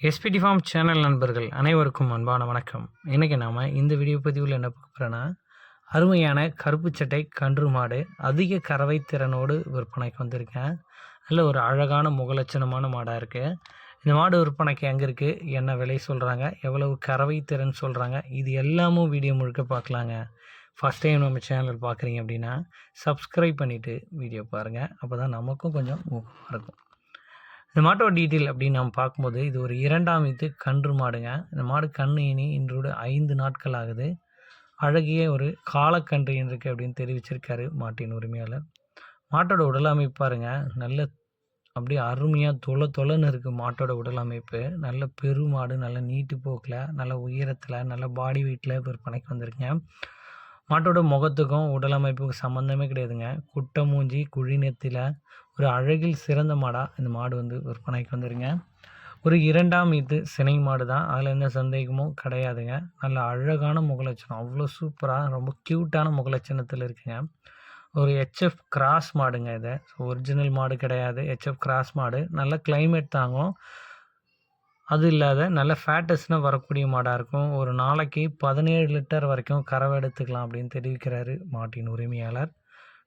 SPD form channel நண்பர்கள் அனைவருக்கும் அன்பான வணக்கம். இன்றைக்கி நாம் இந்த வீடியோ பதிவில் என்ன பார்க்குறேன்னா அருமையான கருப்பு சட்டை கன்று மாடு அதிக கறவை திறனோடு விற்பனைக்கு வந்திருக்கேன். நல்ல ஒரு அழகான முகலட்சணமான மாடாக இருக்குது இந்த மாடு விற்பனைக்கு எங்கே இருக்குது என்ன விலை சொல்கிறாங்க எவ்வளவு கறவை திறன் சொல்கிறாங்க இது எல்லாமும் வீடியோ முழுக்க பார்க்கலாங்க. ஃபஸ்ட் டைம் நம்ம சேனல் பார்க்குறீங்க அப்படின்னா சப்ஸ்கிரைப் பண்ணிவிட்டு வீடியோ பாருங்கள் அப்போ தான் நமக்கும் கொஞ்சம் ஊக்கமாக இருக்கும். இந்த மாட்டோட டீட்டெயில் அப்படின்னு நம்ம பார்க்கும்போது இது ஒரு இரண்டாம் இது கன்று மாடுங்க. இந்த மாடு கன்று இனி இன்றோடு ஐந்து நாட்கள் ஆகுது. அழகிய ஒரு காலக்கன்று இருக்குது அப்படின்னு தெரிவிச்சிருக்காரு மாட்டின் உரிமையாளர். மாட்டோட உடல் அமைப்பு பாருங்க நல்ல அப்படியே அருமையாக தொலை தொலைன்னு இருக்குது மாட்டோட உடல் அமைப்பு. நல்ல பெருமாடு நல்ல நீட்டு போக்கில் நல்ல உயரத்தில் நல்ல பாடி வெயிட்டில் விற்பனைக்கு வந்திருக்கேன் மாட்டோட முகத்துக்கும் உடல் அமைப்புக்கும் சம்மந்தமே கிடையாதுங்க. குட்டை மூஞ்சி குழிநெத்தில ஒரு அழகில் சிறந்த மாடாக இந்த மாடு வந்து விற்பனைக்கு வந்துருங்க. ஒரு இரண்டாம் இது சினை மாடு தான் அதில் எந்த சந்தேகமும் கிடையாதுங்க. நல்ல அழகான முகலட்சணம். அவ்வளோ சூப்பராக ரொம்ப க்யூட்டான முகலட்சணத்தில் இருக்குங்க. ஒரு ஹெச்எஃப் கிராஸ் மாடுங்க இது. ஒரிஜினல் மாடு கிடையாது. ஹெச்எஃப் கிராஸ் மாடு. நல்ல கிளைமேட் தாங்கும். அது இல்லாத நல்ல ஃபேட்டஸ்னால் வரக்கூடிய மாடாக இருக்கும். ஒரு நாளைக்கு பதினேழு லிட்டர் வரைக்கும் கறவை எடுத்துக்கலாம் அப்படின்னு தெரிவிக்கிறாரு மாட்டின் உரிமையாளர்.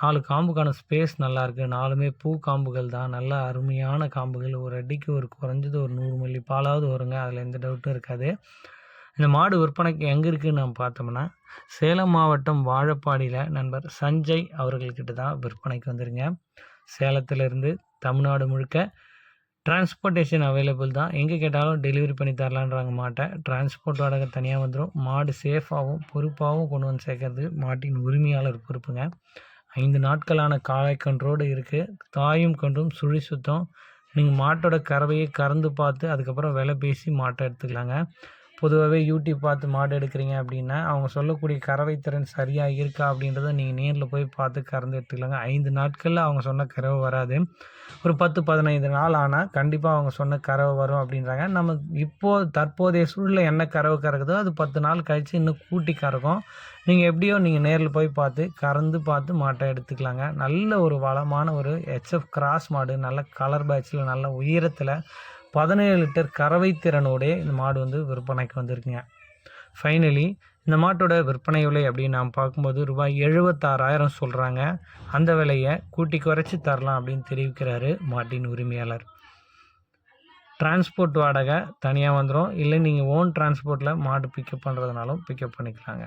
நாலு காம்புக்கான ஸ்பேஸ் நல்லாயிருக்கு நாலுமே பூ காம்புகள் தான். நல்ல அருமையான காம்புகள். ஒரு அடிக்கு ஒரு குறைஞ்சது ஒரு நூறு மில்லி பாலாவது வருங்க. அதில் எந்த டவுட்டும் இருக்காது. இந்த மாடு விற்பனைக்கு எங்கே இருக்குதுன்னு நம்ம பார்த்தோம்னா சேலம் மாவட்டம் வாழப்பாடியில் நண்பர் சஞ்சய் அவர்கள்கிட்ட தான் விற்பனைக்கு வந்துருங்க. சேலத்திலிருந்து தமிழ்நாடு முழுக்க டிரான்ஸ்போர்ட்டேஷன் அவைலபிள் தான். எங்கே கேட்டாலும் டெலிவரி பண்ணி தரலான்றாங்க மாட்டை. டிரான்ஸ்போர்ட் வாடகை தனியாக வந்துடும் மாடு சேஃபாகவும் பொறுப்பாகவும் கொண்டு வந்து சேர்க்கறது மாட்டின் உரிமையாளர் பொறுப்புங்க. ஐந்து நாட்களான காளை கன்றோடு இருக்குது தாயும் கன்றும் சுழி சுத்தம். நீங்கள் மாட்டோட கறவையை கறந்து பார்த்து அதுக்கப்புறம் விலை பேசி மாட்டை எடுத்துக்கலாங்க. பொதுவாகவே யூடியூப் பார்த்து மாடு எடுக்கிறீங்க அப்படின்னா அவங்க சொல்லக்கூடிய கறவை திறன் சரியாக இருக்கா அப்படின்றத நீங்கள் நேரில் போய் பார்த்து கறந்து எடுத்துக்கலாங்க. ஐந்து நாட்களில் அவங்க சொன்ன கறவை வராது. ஒரு பத்து பதினைந்து நாள் ஆனால் கண்டிப்பாக அவங்க சொன்ன கறவை வரும் அப்படின்றாங்க. நம்ம இப்போது தற்போதைய சூழலில் என்ன கறவை கறக்குதோ அது பத்து நாள் கழித்து இன்னும் கூட்டி கறக்கும். நீங்கள் எப்படியோ நீங்கள் நேரில் போய் பார்த்து கறந்து பார்த்து மாட்டை எடுத்துக்கலாங்க. நல்ல ஒரு வளமான ஒரு ஹெச்எஃப் கிராஸ் மாடு நல்ல கலர் பேட்சில் நல்ல உயரத்தில் பதினேழு லிட்டர் கறவை திறனோடே இந்த மாடு வந்து விற்பனைக்கு வந்திருக்குங்க. ஃபைனலி இந்த மாட்டோட விற்பனை விலை அப்படின்னு நாம் பார்க்கும்போது ரூபாய் எழுபத்தாறாயிரம் சொல்கிறாங்க அந்த விலையை கூட்டி குறைச்சி தரலாம் அப்படின்னு தெரிவிக்கிறாரு மாட்டின் உரிமையாளர். டிரான்ஸ்போர்ட் வாடகை தனியாக வந்துடும் இல்லை நீங்கள் ஓன் டிரான்ஸ்போர்ட்டில் மாடு பிக்கப் பண்ணுறதுனாலும் பிக்கப் பண்ணிக்கலாங்க.